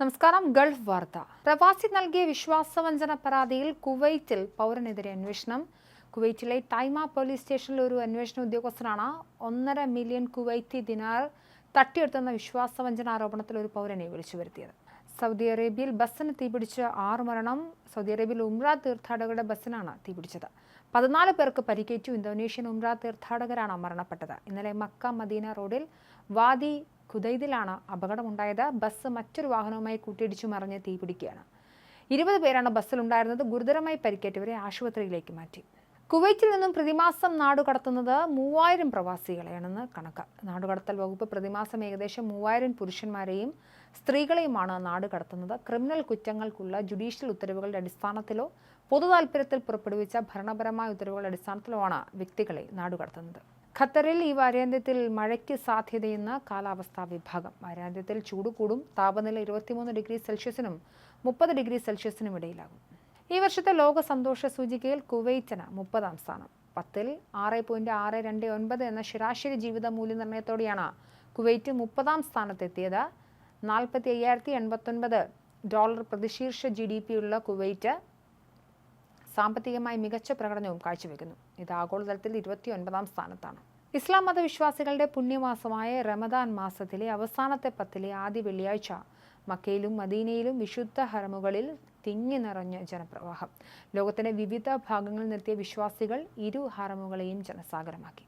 നമസ്കാരം ഗൾഫ് വാർത്ത. പ്രവാസി നൽകിയ വിശ്വാസവഞ്ചന പരാതിയിൽ കുവൈറ്റിൽ പൗരനെതിരെ അന്വേഷണം. കുവൈറ്റിലെ ടൈമ പോലീസ് സ്റ്റേഷനിൽ ഒരു അന്വേഷണ ഉദ്യോഗസ്ഥനാണ് ഒന്നര മില്യൺ കുവൈറ്റി ദിനാർ തട്ടിയെടുത്തെന്ന വിശ്വാസവഞ്ചന ആരോപണത്തിൽ ഒരു പൗരനെ വിളിച്ചു വരുത്തിയത് സൗദി അറേബ്യയിൽ ബസ്സിന് തീപിടിച്ച് ആറ് മരണം. സൗദി അറേബ്യയിൽ ഉംറ തീർത്ഥാടകരുടെ ബസ്സിനാണ് തീപിടിച്ചത്. പതിനാല് പേർക്ക് പരിക്കേറ്റു. ഇന്തോനേഷ്യൻ ഉംറ തീർത്ഥാടകരാണ് മരണപ്പെട്ടത്. ഇന്നലെ മക്ക മദീന റോഡിൽ വാദി ഖുദൈദിലാണ് അപകടമുണ്ടായത്. ബസ് മറ്റൊരു വാഹനവുമായി കൂട്ടിയിടിച്ചു മറിഞ്ഞ് തീപിടിക്കുകയാണ് ഇരുപത് പേരാണ് ബസ്സിലുണ്ടായിരുന്നത്. ഗുരുതരമായി പരിക്കേറ്റവരെ ആശുപത്രിയിലേക്ക് മാറ്റി. കുവൈറ്റിൽ നിന്നും പ്രതിമാസം നാടുകടത്തുന്നത് മൂവായിരം പ്രവാസികളെയാണെന്ന് കണക്ക്. നാടുകടത്തൽ വകുപ്പ് പ്രതിമാസം ഏകദേശം മൂവായിരം പുരുഷന്മാരെയും സ്ത്രീകളെയുമാണ് നാടുകടത്തുന്നത് ക്രിമിനൽ കുറ്റങ്ങൾക്കുള്ള ജുഡീഷ്യൽ ഉത്തരവുകളുടെ അടിസ്ഥാനത്തിലോ പൊതു താൽപ്പര്യത്തിൽ പുറപ്പെടുവിച്ച ഭരണപരമായ ഉത്തരവുകളുടെ അടിസ്ഥാനത്തിലോ ആണ് വ്യക്തികളെ നാടുകടത്തുന്നത്. ഖത്തറിൽ ഈ വാരാന്ത്യത്തിൽ മഴയ്ക്ക് സാധ്യതയെന്ന് കാലാവസ്ഥാ വിഭാഗം. വാരാന്ത്യത്തിൽ ചൂട് കൂടും താപനില ഇരുപത്തിമൂന്ന് ഡിഗ്രി സെൽഷ്യസിനും മുപ്പത് ഡിഗ്രി സെൽഷ്യസിനും ഇടയിലാകും. ഈ വർഷത്തെ ലോക സന്തോഷ സൂചികയിൽ കുവൈറ്റിന് മുപ്പതാം സ്ഥാനം. പത്തിൽ ആറ് പോയിന്റ് ആറ് രണ്ട് ഒൻപത് എന്ന ശരാശരി ജീവിത മൂല്യനിർണയത്തോടെയാണ് കുവൈറ്റ് മുപ്പതാം സ്ഥാനത്തെത്തിയത്. നാൽപ്പത്തി അയ്യായിരത്തി എൺപത്തൊൻപത് ഡോളർ പ്രതിശീർഷ ജി ഡി പി ഉള്ള കുവൈറ്റ് സാമ്പത്തികമായി മികച്ച പ്രകടനവും കാഴ്ചവെക്കുന്നു. ഇത് ആഗോളതലത്തിൽ ഇരുപത്തി ഒൻപതാം സ്ഥാനത്താണ്. ഇസ്ലാം മതവിശ്വാസികളുടെ പുണ്യമാസമായ റമദാൻ മാസത്തിലെ അവസാനത്തെ പത്തിലെ ആദ്യ വെള്ളിയാഴ്ച മക്കയിലും മദീനയിലും വിശുദ്ധ ഹറമുകളിൽ തിങ്ങി നിറഞ്ഞ ജനപ്രവാഹം. ലോകത്തിന്റെ വിവിധ ഭാഗങ്ങളിൽ നിർത്തിയ വിശ്വാസികൾ ഇരു ഹറമുകളെയും ജനസാഗരമാക്കി.